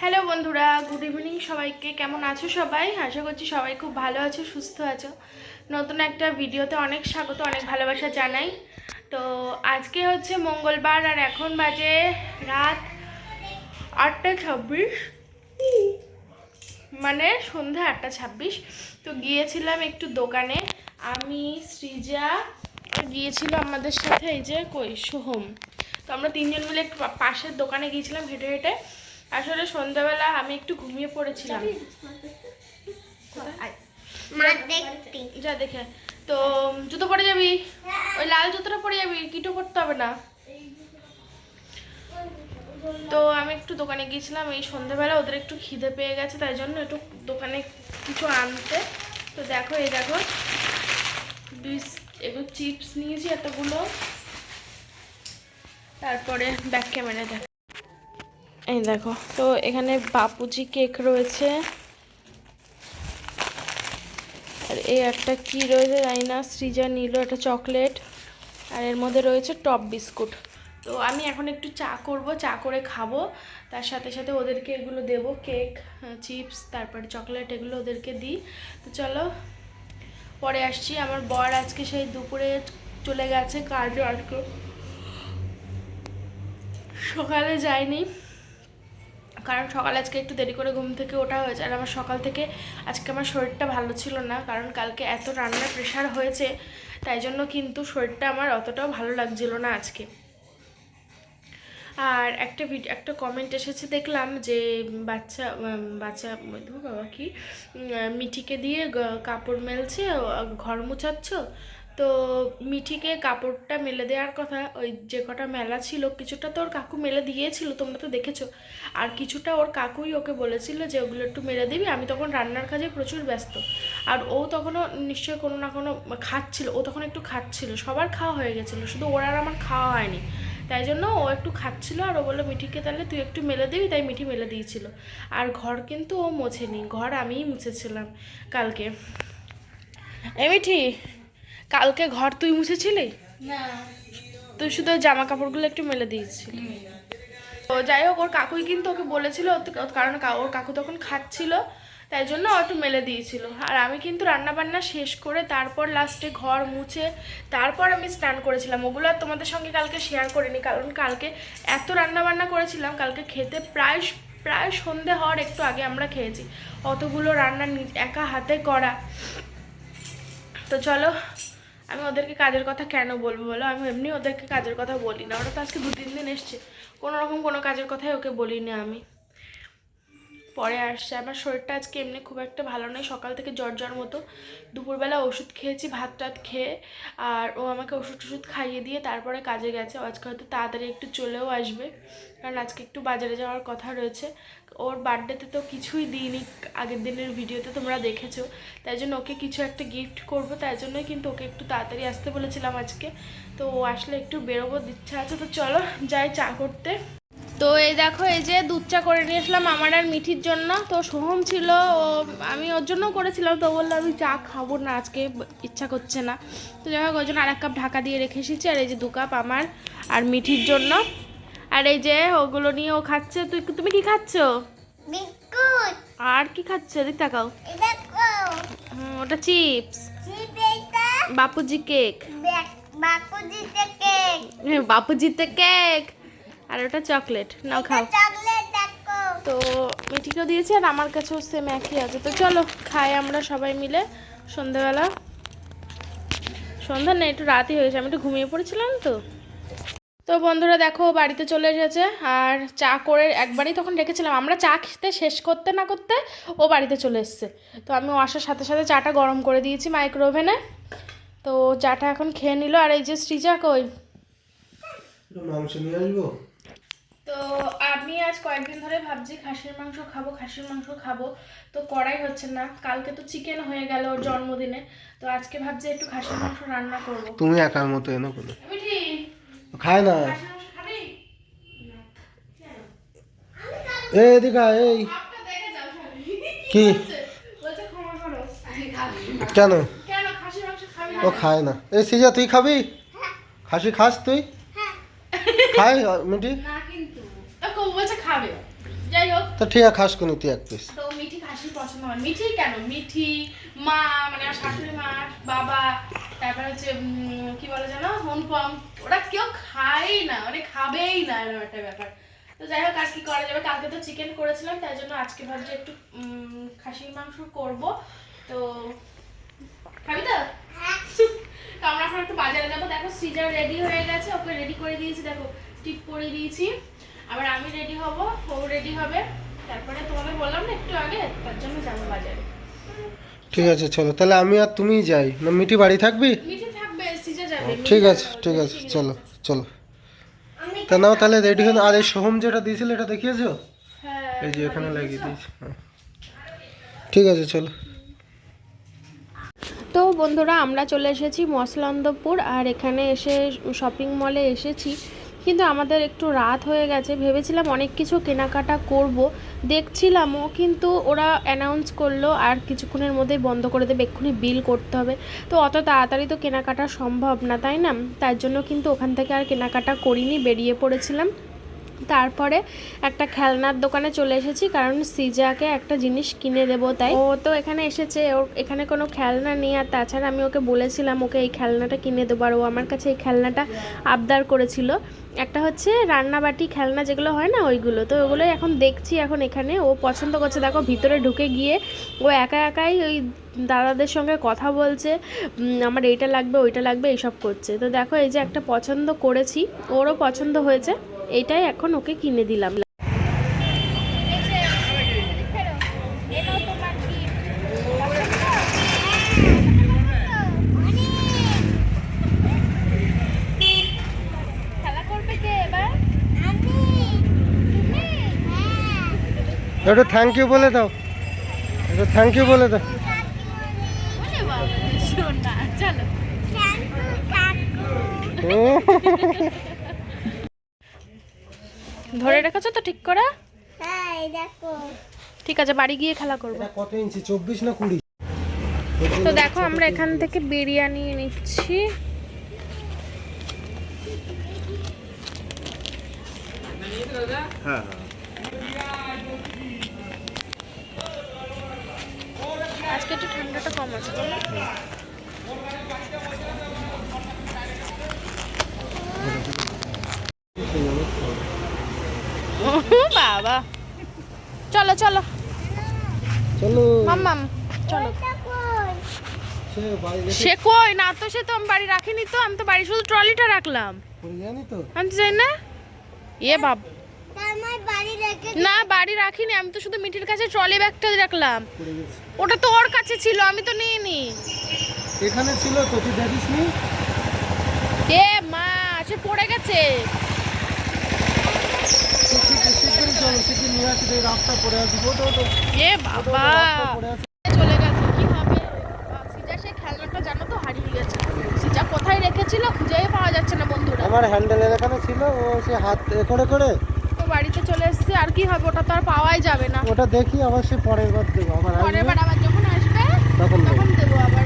Hello বন্ধুরা, good evening সবাইকে। কেমন আছো সবাই? আশা করছি সবাই খুব ভালো আছো, সুস্থ আছো। নতুন একটা ভিডিওতে অনেক স্বাগত, অনেক ভালোবাসা জানাই। তো আজকে হচ্ছে মঙ্গলবার আর এখন বাজে রাত আটটা ছাব্বিশ। মানে সন্ধ্যা আটটা ছাব্বিশ। তো গিয়েছিলাম একটু দোকানে। আমি সৃজা গিয়েছিল আমাদের সাথে এই যে কই, সোহম। তো আমরা তিনজন মিলে পাশের দোকানে গিয়েছিলাম হেঁটে হেঁটে। আসলে সন্ধ্যাবেলা আমি একটু ঘুমিয়ে পড়েছিলাম। যা দেখে। তো জুতো পরে যাবি? ওই লাল জুতোটা পরে যাবি? কিটো করতে হবে না? তো আমি একটু দোকানে গিয়েছিলাম। এই সন্ধ্যাবেলা ওদের একটু খিদে পেয়ে গেছে তাই জন্য একটু দোকানে কিছু আনতে। তো দেখো এই দেখো এগুলো চিপস নিয়েছি এতগুলো। তারপরে ব্যাক ক্যামেরা দেখো। এই দেখো, তো এখানে বাপুজি কেক রয়েছে। আর এই একটা কি রয়েছে জানি না, সৃজা নিল একটা চকলেট। আর এর মধ্যে রয়েছে টপ বিস্কুট। তো আমি এখন একটু চা করব, চা করে খাব। তার সাথে সাথে ওদেরকে এগুলো দেবো, কেক, চিপস, তারপরে চকলেট এগুলো ওদেরকে দিই। তো চলো, পরে আসছি। আমার বর আজকে সেই দুপুরে চলে গেছে আজকে সকালে যায়নি। কারণ সকালে আজকে একটু দেরি করে ঘুম থেকে ওঠা হয়েছে আর আমার সকাল থেকে আজকে আমার শরীরটা ভালো ছিল না, কারণ কালকে এত রান্নার প্রেশার হয়েছে, তাই জন্য কিন্তু শরীরটা আমার অতটাও ভালো লাগছিল না আজকে। আর একটা ভিডিও একটা কমেন্ট এসেছে দেখলাম যে বাচ্চা বাচ্চা বাবা কি মিঠিকে দিয়ে কাপড় মেলছে ঘর মুছাচ্ছ তো মিঠিকে কাপড়টা মেলে দেওয়ার কথা, ওই যে কটা মেলা ছিল, কিছুটা তো ওর কাকু মেলে দিয়েছিল, তোমরা তো দেখেছ। আর কিছুটা ওর কাকুই ওকে বলেছিল যে ওগুলো একটু মেলে দিবি, আমি তখন রান্নার কাজে প্রচুর ব্যস্ত। আর ও তখনও নিশ্চয়ই কোনো না কোনো খাচ্ছিল, ও তখন একটু খাচ্ছিল, সবার খাওয়া হয়ে গেছিল, শুধু ওর আর আমার খাওয়া হয়নি। তাই জন্য ও একটু খাচ্ছিল আর ও বলল, মিঠিকে তাহলে তুই একটু মেলে দিবি তাই মিঠি মেলে দিয়েছিল। আর ঘর কিন্তু ও মোছেনি, ঘর আমিই মুছেছিলাম কালকে। এ মিঠি কালকে ঘর তুই মুছেছিলি? না। তুই শুধু জামা কাপড়গুলো একটু মেলে দিয়েছিলি। তো যাই হোক ওর কাকুই কিন্তু ওকে বলেছিল কারণ ওর কাকু তখন খাচ্ছিল তাই জন্য একটু মেলে দিয়েছিল। আর আমি কিন্তু রান্না বান্না শেষ করে তারপর লাস্টে ঘর মুছে তারপর আমি স্নান করেছিলাম। ওগুলো আর তোমাদের সঙ্গে কালকে শেয়ার করিনি কারণ কালকে এত রান্না বান্না করেছিলাম কালকে খেতে প্রায় প্রায় সন্ধে হওয়ার একটু আগে আমরা খেয়েছি। অতগুলো রান্না একা হাতে করা। তো চলো আমি ওদেরকে কাজের কথা কেন বলব বলো? আমি এমনি ওদেরকে কাজের কথা বলি না। ওরা তো আজকে দু তিন দিন এসছে। কোনো রকম কোনো কাজের কথাই ওকে বলিনি আমি। পরে আসছে। আমার শরীরটা আজকে এমনি খুব একটা ভালো নয়। সকাল থেকে জ্বর জ্বর মতো। দুপুরবেলা ওষুধ খেয়েছি, ভাত টাত খেয়ে। আর ও আমাকে ওষুধ টষুধ খাইয়ে দিয়ে তারপরে কাজে গেছে। আজকে হয়তো তাড়াতাড়ি একটু চলেও আসবে। কারণ আজকে একটু বাজারে যাওয়ার কথা রয়েছে। ওর বার্থডেতে তো কিছুই দিইনি আগের দিনের ভিডিওতে তোমরা দেখেছ। তাই জন্য ওকে কিছু একটা গিফট করব। তাই জন্যই কিন্তু ওকে একটু তাড়াতাড়ি আসতে বলেছিলাম আজকে। তো ও আসলে একটু বেরোবো, ইচ্ছা আছে। তো চলো যাই চা করতে। তো এই দেখো এই যে দুধ চা করে নিয়ে আসলাম আমার আর মিঠির জন্য। তো সোহম ছিল ও আমি ওর জন্য করেছিলাম তো বলল আমি চা খাব না আজকে ইচ্ছা করছে না। তো যাই হোক ওই জন্য আর এক কাপ ঢাকা দিয়ে রেখে এসেছি আর এই যে দু কাপ আমার আর মিঠির জন্য। আর এই যে ওগুলো নিয়ে ও খাচ্ছে তুই তুমি কি খাচ্ছ? আর কি খাচ্ছে? দেখ। তাকাও ওটা চিপস। বাপুজি কেক। বাপুজি থেকে বাপুজিতে কেক। আর ওটা চকলেট। নাও খাও। চকলেট দেখো। তো মিঠিকেও দিয়েছি আর আমার কাছেও সেম একই আছে। তো চলো খাই আমরা সবাই মিলে সন্ধ্যাবেলা। সন্ধ্যা না একটু রাতই হয়েছে আমি একটু ঘুমিয়ে পড়েছিলাম তো। তো বন্ধুরা দেখো বাড়িতে চলে এসেছে আর চা করে একবারই তখন রেখেছিলাম। আমরা চা খেতে শেষ করতে না করতে ও বাড়িতে চলে এসছে। তো আমি ও আসার সাথে সাথে চাটা গরম করে দিয়েছি মাইক্রো ওভেনে তো চাটা এখন খেয়ে নিল আর এই যে শ্রীজা কই? মাংস নিয়ে আসব? তো আমি আজ কয়েকদিন ধরে ভাবছি খাসির মাংস খাব খাসির মাংস খাব। তো করাই হচ্ছে না কালকে তো চিকেন হয়ে গেল ওর জন্মদিনে। তো আজকে ভাবছি একটু খাসির মাংস রান্না করব। তুমি একার মতো এনো কোনো? খায় না। এই। যাও খাবি। কি? করো। কেন? কেন? খাসির মাংস খাবি না ও খায় না। এই সিজা তুই খাবি? খাসি খাস তুই? খাই মিটি না কিন্তু তা কবু বলছে খাবে? যাই হোক। তো ঠিক আছে খাস কোনি তুই এক পিস তো মিঠি খাসি পছন্দ হয় মিঠি কেন? মিঠি মা মানে আমার শাশুড়ি মা বাবা তারপরে হচ্ছে কি বলে জানো হোমপম ওরা কেউ খায় না মানে খাবেই না এরকম একটা ব্যাপার। তো যাই হোক আর কি করা যাবে? কালকে তো চিকেন করেছিলাম তাই জন্য আজকে ভাবছি একটু খাসির মাংস করব। তো খাবি তো? তো আমরা এখন একটু বাজারে যাব। দেখো সৃজা রেডি হয়ে গেছে। ওকে রেডি করে দিয়েছি। দেখো টিপ করে দিয়েছি। আবার আমি রেডি হব ও রেডি হবে। তারপরে তোমাকে বললাম না একটু আগে তার জন্য যাব বাজারে। ঠিক আছে চলো। তাহলে আমি আর তুমিই যাই। না মিটি বাড়ি থাকবি? মিঠে থাকবে সৃজা যাবে। ঠিক আছে ঠিক আছে চলো চলো। তা নাও তাহলে রেডি হয়ে নাও। আর এই সোহম যেটা দিয়েছিল এটা দেখিয়েছো? হ্যাঁ এই যে এখানে লাগিয়ে দিয়েছি। হ্যাঁ। ঠিক আছে চলো। তো বন্ধুরা আমরা চলে এসেছি মসলন্দপুর আর এখানে এসে শপিং মলে এসেছি। কিন্তু আমাদের একটু রাত হয়ে গেছে, ভেবেছিলাম অনেক কিছু কেনাকাটা করব। দেখছিলামও, কিন্তু ওরা অ্যানাউন্স করল, আর কিছুক্ষণের মধ্যেই বন্ধ করে দেবে, এক্ষুনি বিল করতে হবে। তো অত তাড়াতাড়ি তো কেনাকাটা সম্ভব না, তাই না? তার জন্য কিন্তু ওখান থেকে আর কেনাকাটা করিনি, বেরিয়ে পড়েছিলাম। তারপরে একটা খেলনার দোকানে চলে এসেছি, কারণ সিজাকে একটা জিনিস কিনে দেবো তাই। ও তো এখানে এসেছে, ওর এখানে কোনো খেলনা নেই, আর তাছাড়া আমি ওকে বলেছিলাম, ওকে এই খেলনাটা কিনে দেবো। আর ও আমার কাছে এই খেলনাটা আবদার করেছিল। একটা হচ্ছে রান্নাবাটি খেলনা যেগুলো হয় না, ওইগুলো। তো ওগুলোই এখন দেখছি এখন এখানে। ও পছন্দ করছে, দেখো ভিতরে ঢুকে গিয়ে ও একা একাই ওই দাদাদের সঙ্গে কথা বলছে আমার এইটা লাগবে, ওইটা লাগবে, এইসব করছে। তো দেখো এই যে একটা পছন্দ করেছি, ওরও পছন্দ হয়েছে। এইটাই এখন ওকে কিনে দিলাম। একটু থ্যাংক ইউ বলে দাও। একটু থ্যাংক ইউ বলে দাও। চলো। ধরে রেখেছো তো ঠিক করে? হ্যাঁ ঠিক আছে বাড়ি গিয়ে খেলা করব। কত ইঞ্চি? চব্বিশ না কুড়ি? তো দেখো আমরা এখান থেকে বিরিয়ানি নিচ্ছি। আজকে একটু ঠান্ডাটা কম আছে বলো? বাবা। চলো চলো। চলো। মাম্মাম চলো। সে কই? না তো সে তো আমি বাড়ি রাখিনি তো আমি তো বাড়ি শুধু ট্রলিটা রাখলাম। আমি তো জানি না। এ বাব না বাড়ি রাখিনি আমি তো শুধু মিঠির কাছে ট্রলি ব্যাগটা রাখলাম। ওটা তো ওর কাছে ছিল আমি তো নিইনি। এখানে ছিল তো তুই দেখিস নি এ মা সে পড়ে গেছে তুই শিগগির শিগগির চলো শিগগির নিয়ে আসি এই রাস্তা পড়ে ওটো এ বাবা। চলে গেছে কি হবে? সিজা সে খেলনাটা জানো তো হারিয়ে গেছে। সিজা কোথায় রেখেছিল খুঁজেই পাওয়া যাচ্ছে না বন্ধুরা। আমার হ্যান্ডেলের এখানে ছিল ও সে হাত এ করে। করে তো বাড়িতে চলে এসেছে আর কি হবে? ওটা তো আর পাওয়াই যাবে না। ওটা দেখি আবার সে পরের বার দেবো। আবার পরের বার আবার যখন আসবে তখন তখন দেবো আবার।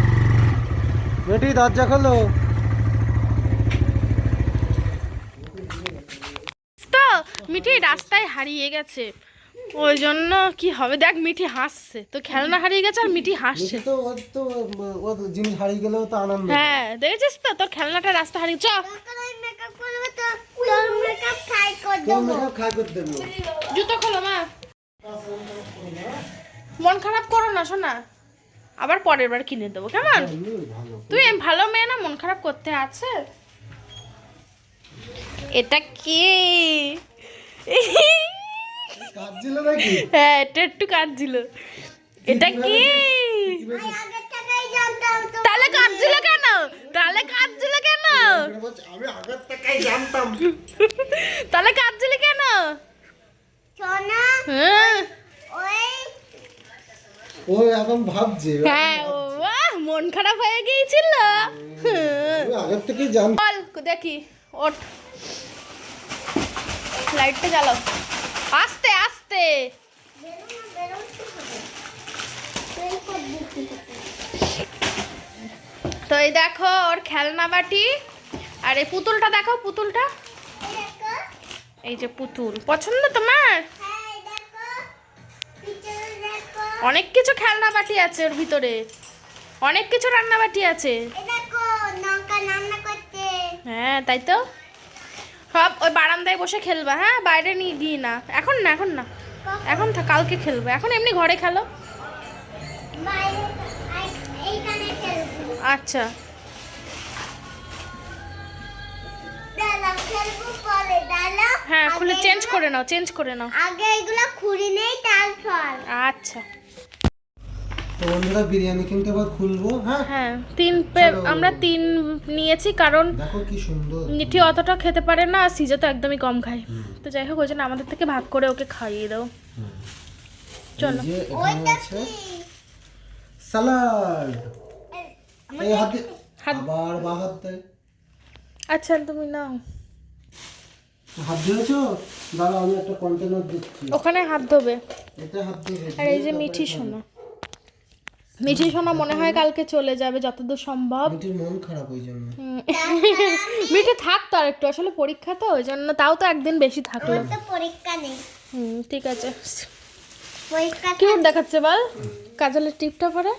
বেটি দরজা খোলো তো মিঠি রাস্তায় হারিয়ে গেছে। ওই জন্য কি হবে? দেখ মিঠি হাসছে। তো খেলনা হারিয়ে গেছে আর মিঠি হাসছে। তো ওর তো ও জিনিস হারিয়ে গেলেও তো আনন্দ। হ্যাঁ দেখেছিস তো? তোর খেলনাটা রাস্তা হারিয়ে চ। জুতো খোলো মা। মন খারাপ করো না শোনা আবার পরের বার কিনে দেবো কেমন? তুই ভালো মেয়ে না মন খারাপ করতে আছে? এটা কি? হ্যাঁ এটা একটু কাঁদছিল। এটা কি তাহলে কাঁদছিল কেন? তাহলে কাঁদছিল কেন? আমি আগের থেকেই জানতাম। তাহলে কাঁদছিল কেন? সোনা হ্যাঁ। ওই ও এখন ভাবছে। হ্যাঁ ও মন খারাপ হয়ে গিয়েছিল। আগের থেকেই দেখি ওঠ। লাইটটা জ্বালাও। আস্তে আস্তে। তো এই দেখো ওর খেলনা বাটি। আর এই পুতুলটা দেখো পুতুলটা। এই যে পুতুল। পছন্দ তোমার? অনেক কিছু খেলনা বাটি আছে ওর ভিতরে। অনেক কিছু রান্না বাটি আছে। হ্যাঁ তাই তো? বারান্দায় বসে খেলবা হ্যাঁ? বাইরে নিয়ে দিই না। এখন না এখন না। এখন কালকে খেলব। এখন এমনি ঘরে খেলো? আচ্ছা। হ্যাঁ খুলে চেঞ্জ করে নাও চেঞ্জ করে নাও। আগে এগুলো খুঁড়ি নেই তারপর। আচ্ছা। তো বন্ধুরা বিরিয়ানি কিন্তু এবার খুলবো হ্যাঁ? হ্যাঁ তিন পে- আমরা তিন নিয়েছি কারণ দেখো কি সুন্দর। মিঠি অতটা খেতে পারে না আর সিজে তো একদমই কম খায়। তো যাই হোক ওই জন্য আমাদের থেকে ভাগ করে ওকে খাইয়ে দাও। চলো। এই হাত দিয়ে- আবার বা হাত। আচ্ছা তুমি নাও। হাত দিয়েছ দাঁড়া আমি একটা কন্টেনার দিচ্ছি। ওখানে হাত ধোবে। এতে হাত দিয়ে আর এই যে মিঠি সোনা মিঠি সোনা মনে হয় কালকে চলে যাবে যতদূর সম্ভব। মিঠির মন খারাপ ওই জন্য। মিঠি থাকতো আর একটু আসলে পরীক্ষা তো ওই জন্য তাও তো একদিন বেশি থাকল। আমার তো পরীক্ষা নেই। হুম ঠিক আছে। পরীক্ষা কিউট দেখাচ্ছে বল? কাজলের টিপটা পরে?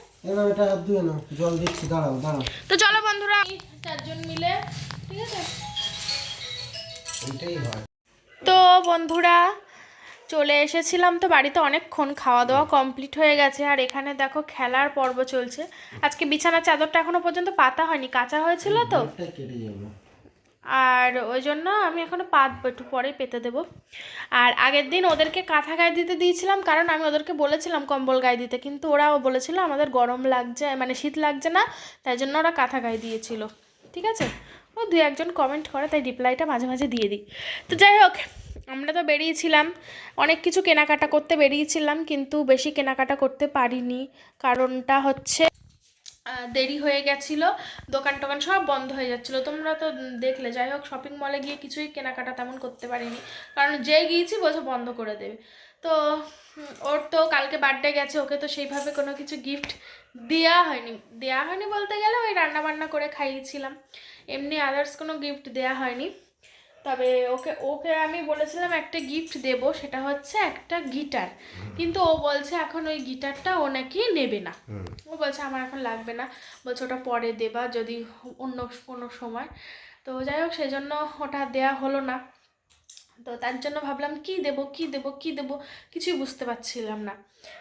এটা হাত দিয়ে নাও জল দিচ্ছি দাঁড়াও দাঁড়াও। তো চলো বন্ধুরা চারজন মিলে ঠিক আছে? এটাই হয়। তো বন্ধুরা চলে এসেছিলাম তো বাড়িতে অনেকক্ষণ খাওয়া দাওয়া কমপ্লিট হয়ে গেছে। আর এখানে দেখো খেলার পর্ব চলছে। আজকে বিছানার চাদরটা এখনও পর্যন্ত পাতা হয়নি কাঁচা হয়েছিল তো। আর ওই জন্য আমি এখনও পাতবো একটু পরেই পেতে দেবো। আর আগের দিন ওদেরকে কাঁথা গায়ে দিতে দিয়েছিলাম কারণ আমি ওদেরকে বলেছিলাম কম্বল গায়ে দিতে কিন্তু ওরাও বলেছিল আমাদের গরম লাগছে মানে শীত লাগছে না তাই জন্য ওরা কাঁথা গায়ে দিয়েছিল। ঠিক আছে? ও দু একজন কমেন্ট করে তাই রিপ্লাইটা মাঝে মাঝে দিয়ে দিই। তো যাই হোক আমরা তো বেরিয়েছিলাম। অনেক কিছু কেনাকাটা করতে বেরিয়েছিলাম কিন্তু বেশি কেনাকাটা করতে পারিনি। কারণটা হচ্ছে দেরি হয়ে গেছিল, দোকান টোকান সব বন্ধ হয়ে যাচ্ছিল। তোমরা তো দেখলে, যাই হোক শপিং মলে গিয়ে কিছুই কেনাকাটা তেমন করতে পারিনি। কারণ যে গিয়েছি বলছে বন্ধ করে দেবে। তো ওর তো কালকে বার্থডে গেছে, ওকে তো সেইভাবে কোনো কিছু গিফট দেওয়া হয়নি। দেওয়া হয়নি বলতে গেলে ওই রান্না বান্না করে খাইয়েছিলাম। এমনি আদার্স কোনো গিফট দেওয়া হয়নি। তবে ওকে ওকে আমি বলেছিলাম একটা গিফট দেব সেটা হচ্ছে একটা গিটার কিন্তু ও বলছে এখন ওই গিটারটা ও নাকি নেবে না। ও বলছে আমার এখন লাগবে না। বলছে ওটা পরে দেবা যদি অন্য কোনো সময়। তো যাই হোক সেই জন্য ওটা দেয়া হলো না। তো তার জন্য ভাবলাম কি দেব কি দেব কি দেব? কিছুই বুঝতে পারছিলাম না।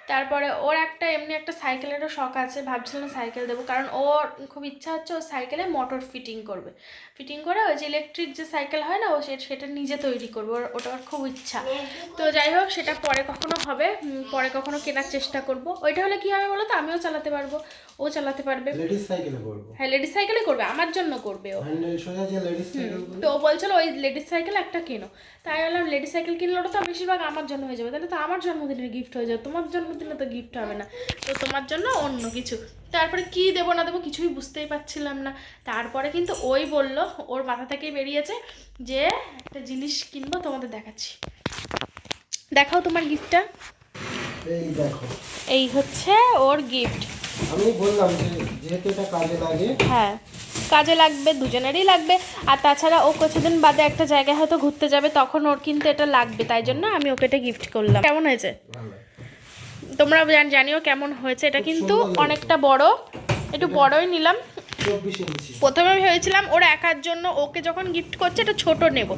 তারপরে ওর একটা এমনি একটা সাইকেলেরও শখ আছে ভাবছিলাম সাইকেল দেবো। কারণ ওর খুব ইচ্ছা হচ্ছে ও সাইকেলে মোটর ফিটিং করবে। ফিটিং করে ওই যে ইলেকট্রিক যে সাইকেল হয় না ও সেটা নিজে তৈরি করবে। ওর ওটা ওর খুব ইচ্ছা। তো যাই হোক সেটা পরে কখনো হবে। পরে কখনো কেনার চেষ্টা করব। ওইটা হলে কি হবে বলো তো? আমিও চালাতে পারব। ও চালাতে পারবে। লেডিস সাইকেলে করব। হ্যাঁ লেডিস সাইকেলে করবে। আমার জন্য করবে ও। তো ও বলছিল ওই লেডিস সাইকেল একটা কেনো। তাই বললাম লেডি সাইকেল কিনলে ওটা তো বেশিরভাগ আমার জন্য হয়ে যাবে তাহলে তো আমার জন্মদিনের গিফট হয়ে যাবে তোমার জন্মদিনে তো গিফট হবে না। তো তোমার জন্য অন্য কিছু। তারপরে কি দেবো না দেবো কিছুই বুঝতেই পারছিলাম না। তারপরে কিন্তু ওই বলল ওর মাথা থেকেই বেরিয়েছে যে একটা জিনিস কিনবো তোমাদের দেখাচ্ছি। দেখাও তোমার গিফটটা এই দেখো। এই হচ্ছে ওর গিফট আমি বললাম যে যেহেতু এটা কাজে লাগে হ্যাঁ কাজে লাগবে দুজনেরই লাগবে। আর তাছাড়া ও কিছুদিন বাদে একটা জায়গায় হয়তো ঘুরতে যাবে তখন ওর কিন্তু এটা লাগবে তাই জন্য আমি ওকে এটা গিফট করলাম। কেমন হয়েছে? তোমরা জান- জানিও কেমন হয়েছে। এটা কিন্তু অনেকটা বড় একটু বড়ই নিলাম। প্রথমে ভেবেছিলাম ওর একার জন্য ওকে যখন গিফট করছে এটা ছোট নেব।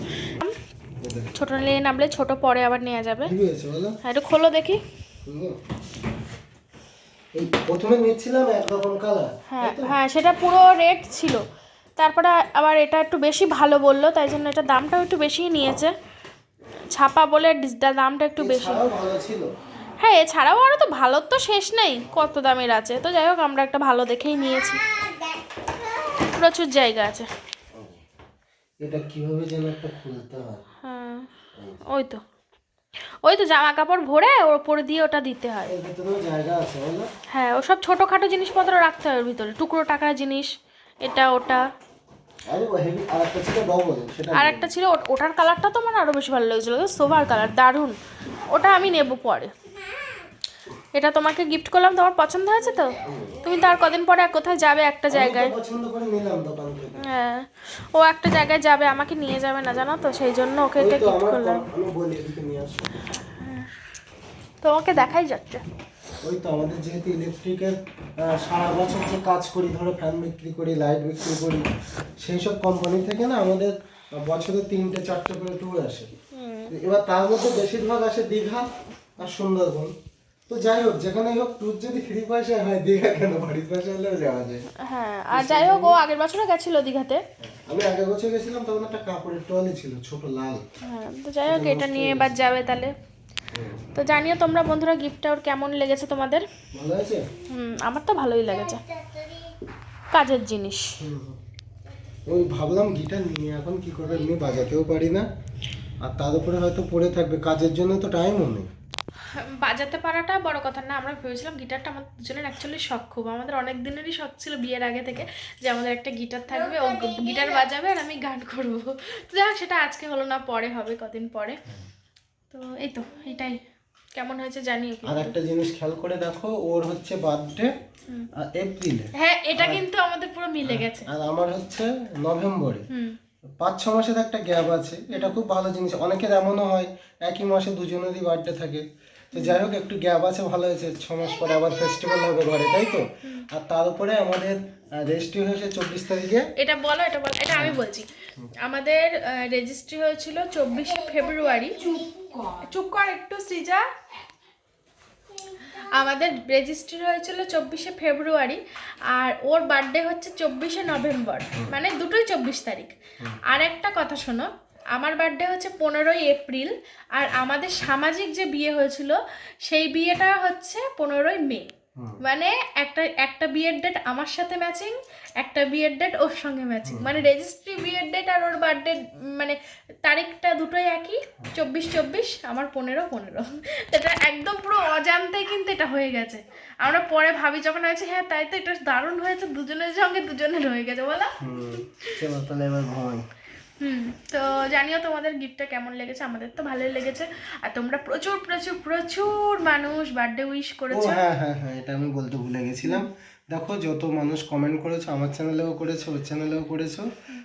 ছোট নিয়ে নামলে ছোট পরে আবার নেওয়া যাবে। হ্যাঁ একটু খোলো দেখি? এই প্রথমে নিচ্ছিলাম একরকম কালার হ্যাঁ হ্যাঁ সেটা পুরো রেড ছিল। তারপরে আবার এটা একটু বেশি ভালো বলল তাই জন্য এটা দামটাও একটু বেশিই নিয়েছে। ছাপা বলে দামটা একটু বেশি। ভালো ছিল। হ্যাঁ এছাড়াও আরও তো ভালো তো শেষ নেই কত দামের আছে। তো যাই হোক আমরা একটা ভালো দেখেই নিয়েছি। প্রচুর জায়গা আছে। এটা কীভাবে যেন একটা খুলতে হয়। হ্যাঁ ওই তো। ওই তো জামা কাপড় ভরে ওর উপরে দিয়ে ওটা দিতে হয়। হ্যাঁ ওসব ছোটোখাটো জিনিসপত্র রাখতে হয় ওর ভিতরে টুকরো টাকার জিনিস এটা ওটা। আর একটা ছিল ওটার কালারটা তো আমার আরও বেশি ভালো লেগেছিলো সোভার কালার দারুণ। ওটা আমি নেব পরে। এটা তোমাকে গিফট করলাম তোমার পছন্দ হয়েছে তো? তুমি তো আর কদিন পরে কোথায় যাবে একটা জায়গায়। হ্যাঁ ও একটা জায়গায় যাবে আমাকে নিয়ে যাবে না জানো তো? সেই জন্য ওকে এটা গিফট করলাম। তোমাকে দেখাই যাচ্ছে। ওই তো আমাদের যেহেতু ইলেকট্রিকের সারা বছর যে কাজ করি ধরো ফ্যান বিক্রি করি লাইট বিক্রি করি সেই সব কোম্পানি থেকে না আমাদের বছরে তিনটে চারটে করে ট্যুর আসে। এবার তার মধ্যে বেশিরভাগ আসে দীঘা আর সুন্দরবন। তো যাই হোক যেখানেই হোক ট্যুর যদি ফ্রি পয়সায় হয় দীঘা কেন? বাড়ির পয়সা হলেও যাওয়া যায়। হ্যাঁ আর যাই হোক ও আগের বছরও গেছিল দীঘাতে। আমি আগের বছর গেছিলাম তখন একটা কাপড়ের টলি ছিল ছোট লাল। হ্যাঁ তো যাই হোক এটা নিয়ে এবার যাবে তাহলে। তো জানিও তোমরা বন্ধুরা গিফটটা ওর কেমন লেগেছে তোমাদের? ভালো আছে? হুম আমার তো ভালোই লেগেছে। কাজের জিনিস। ওই ভাবলাম গিটার নিয়ে এখন কি করবে? এমনি বাজাতেও পারি না। আর তার উপরে হয়তো পড়ে থাকবে। কাজের জন্য তো টাইমও নেই। বাজাতে পারাটা বড় কথা না। আমরা ভেবেছিলাম গিটারটা আমাদের দুজনের অ্যাকচুয়ালি শখ খুব। আমাদের অনেক দিনেরই শখ ছিল বিয়ের আগে থেকে যে আমাদের একটা গিটার থাকবে ও গিটার বাজাবে আর আমি গান করব। তো যাই হোক সেটা আজকে হলো না পরে হবে কদিন পরে। তো এই তো এটাই। কেমন হয়েছে জানিও আর একটা জিনিস খেয়াল করে দেখো ওর হচ্ছে বার্থডে এপ্রিলে। হ্যাঁ এটা কিন্তু আমাদের পুরো মিলে গেছে। আর আমার হচ্ছে নভেম্বরে। হুম। পাঁচ ছ মাসের একটা গ্যাপ আছে। এটা খুব ভালো জিনিস। অনেকের এমনও হয় একই মাসে দুজনেরই বার্থডে থাকে। তো যাই হোক একটু গ্যাপ আছে ভালো হয়েছে। ছ মাস পরে আবার ফেস্টিভ্যাল হবে ঘরে তাই তো? আর তার উপরে আমাদের রেজিস্ট্রি হয়েছে চব্বিশ তারিখে। এটা বলো এটা বলো এটা আমি বলছি। আমাদের রেজিস্ট্রি হয়েছিল চব্বিশে ফেব্রুয়ারি। চুপ কর একটু সৃজা। আমাদের রেজিস্ট্রি হয়েছিল চব্বিশে ফেব্রুয়ারি আর ওর বার্থডে হচ্ছে চব্বিশে নভেম্বর মানে দুটোই চব্বিশ তারিখ। আর একটা কথা শোনো আমার বার্থডে হচ্ছে পনেরোই এপ্রিল আর আমাদের সামাজিক যে বিয়ে হয়েছিল সেই বিয়েটা হচ্ছে পনেরোই মে। মানে একটা একটা বিয়ের ডেট আমার সাথে ম্যাচিং একটা বিয়ের ডেট ওর সঙ্গে ম্যাচিং মানে রেজিস্ট্রি বিয়ের ডেট আর ওর বার্থডে মানে তারিখটা দুটোই একই চব্বিশ চব্বিশ আমার পনেরো পনেরো। এটা একদম পুরো অজান্তে কিন্তু এটা হয়ে গেছে। আমরা পরে ভাবি যখন হয়েছে হ্যাঁ তাই তো এটা দারুণ হয়েছে দুজনের সঙ্গে দুজনের হয়ে গেছে বলো। চলো তাহলে এবার ঘুমাই। হুম তো জানিও তোমাদের গিফটটা কেমন লেগেছে? আমাদের তো ভালোই লেগেছে। আর তোমরা প্রচুর প্রচুর প্রচুর মানুষ বার্থডে উইশ করেছ। হ্যাঁ হ্যাঁ হ্যাঁ এটা আমি বলতে ভুলে গেছিলাম। দেখো যত মানুষ কমেন্ট করেছ আমার চ্যানেলেও করেছ ওর চ্যানেলেও করেছ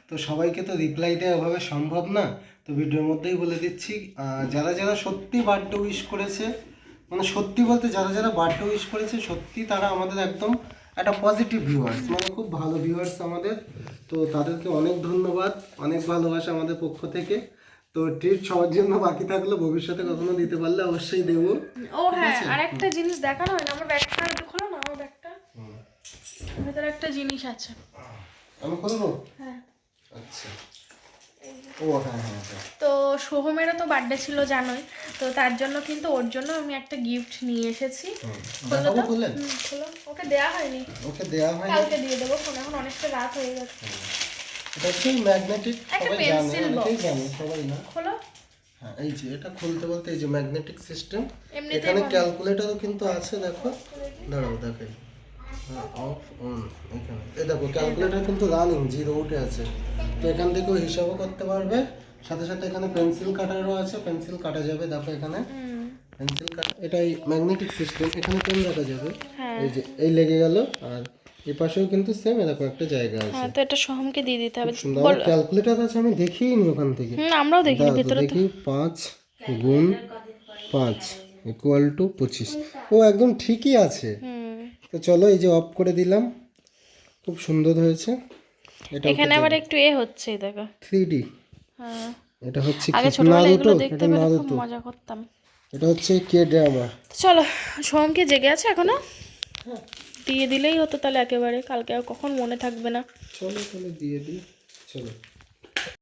তো সবাইকে তো রিপ্লাই দেওয়া এভাবে সম্ভব না। তো ভিডিওর মধ্যেই বলে দিচ্ছি যারা যারা সত্যি বার্থডে উইশ করেছে মানে সত্যি বলতে যারা যারা বার্থডে উইশ করেছে সত্যি তারা আমাদের একদম একটা পজিটিভ ভিউয়ার্স মানে খুব ভালো ভিউয়ার্স আমাদের। তো তাদেরকে অনেক ধন্যবাদ অনেক ভালোবাসা আমাদের পক্ষ থেকে। তো ট্রিট সবার জন্য বাকি থাকল ভবিষ্যতে কখনো দিতে পারলে অবশ্যই দেবো। ও হ্যাঁ আর একটা জিনিস দেখানো হয় না? আমার ব্যাগটা একটু খোলো না আমার ব্যাগটা। ভেতরে একটা জিনিস আছে। আমি করব হ্যাঁ। আচ্ছা। ও হ্যাঁ হ্যাঁ হ্যাঁ। তো সোহমেরও তো বার্থডে ছিল জানোই। তো তার জন্য কিন্তু ওর জন্য আমি একটা গিফট নিয়ে এসেছি। খোলো তো? খোলো। ওকে দেওয়া হয়নি। ওকে দেওয়া হয়নি। কালকে দিয়ে দেবো ফোন এখন অনেকটা রাত হয়ে গেছে। এটা হচ্ছে ম্যাগনেটিক সবাই জানে অনেকেই জানে সবাই না? খোলো। হ্যাঁ এই যে এটা খুলতে বলতে এই যে ম্যাগনেটিক সিস্টেম এখানে ক্যালকুলেটরও কিন্তু আছে দেখো। দাঁড়াও দেখাই। হ্যাঁ অফ অন এখানে। এই দেখো ক্যালকুলেটর কিন্তু রানিং জিরো উঠে আছে। তো এখান থেকেও হিসাবও করতে পারবে। সাথে সাথে এখানে পেন্সিল কাটারও আছে পেন্সিল কাটা যাবে দেখো এখানে। পেন্সিল কাট এটা এই ম্যাগনেটিক সিস্টেম এখানে পেন রাখা যাবে। হ্যাঁ। এই যে এই লেগে গেল আর এই পাশেও কিন্তু সেম এরকম একটা জায়গা আছে। হ্যাঁ তো এটা সোহমকে দিয়ে দিতে হবে। সুন্দর ক্যালকুলেটর আছে আমি দেখিনি ওখান থেকে। হুম আমরাও দেখিনি তো দেখি পাঁচ গুণ পাঁচ ইকুয়াল টু পঁচিশ। ও একদম ঠিকই আছে। হুম। তো চলো এই যে অফ করে দিলাম। খুব সুন্দর হয়েছে। এটা এখানে আবার একটু এ হচ্ছে দেখো। থ্রি ডি হ্যাঁ এটা হচ্ছে আগে ছোটবেলায় এগুলো দেখতে পেলে খুব মজা করতাম। এটা হচ্ছে কে ড্রামা। চলো সোহমকে জেগে আছে এখনও? দিয়ে দিলেই হতো তাহলে একেবারে কালকে আর কখন মনে থাকবে না। চলো তাহলে দিয়ে দিই চলো।